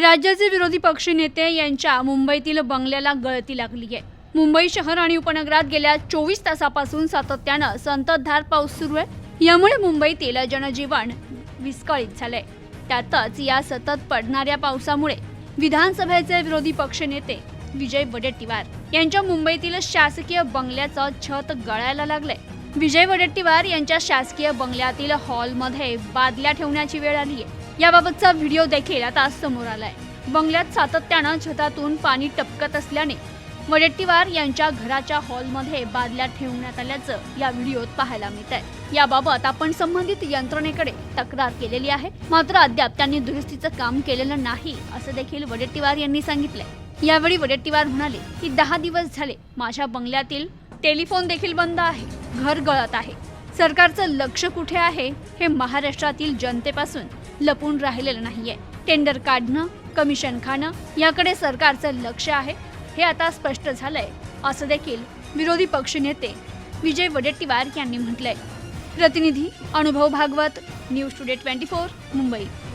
राज्याचे विरोधी पक्षनेते यांच्या मुंबईतील बंगल्याला गळती लागली आहे. मुंबई शहर आणि उपनगरात गेल्या चोवीस तासापासून सातत्यानं संततधार पाऊस सुरू आहे. यामुळे मुंबईतील जनजीवन विस्कळीत झालंय. त्यातच या सतत पडणाऱ्या पावसामुळे विधानसभेचे विरोधी पक्षनेते विजय वडेट्टीवार यांच्या मुंबईतील शासकीय बंगल्याचं छत गळायला लागलंय. विजय वडेट्टीवार यांच्या शासकीय बंगल्यातील हॉलमध्ये बादल्या ठेवण्याची वेळ आली आहे याबाबतचा व्हिडिओ देखील आता समोर आलाय. बंगल्यात सातत्यानं छतातून पाणी टपकत असल्याने वडेट्टीवार यांच्या घराच्या हॉलमध्ये बादल्या ठेवण्यात आल्याचं या व्हिडिओत पाहायला मिळत आहे याबाबत आपण संबंधित यंत्रणेकडे तक्रार केलेली आहे. मात्र अद्याप त्यांनी दुरुस्तीचं काम केलेलं नाही असं देखील वडेट्टीवार यांनी सांगितलंय. यावेळी वडेट्टीवार म्हणाले की दहा दिवस झाले माझ्या बंगल्यातील टेलिफोन देखील बंद आहे. घर गळत आहे. सरकारचं लक्ष कुठे आहे हे महाराष्ट्रातील जनतेपासून लपून राहिलेलं नाहीये. टेंडर काढणं कमिशन खाणं याकडे सरकारचं लक्ष आहे हे आता स्पष्ट झालंय. असं देखील विरोधी पक्षनेते विजय वडेट्टीवार यांनी म्हटलंय. प्रतिनिधी Anubhav Bhagwat news today twenty four Mumbai.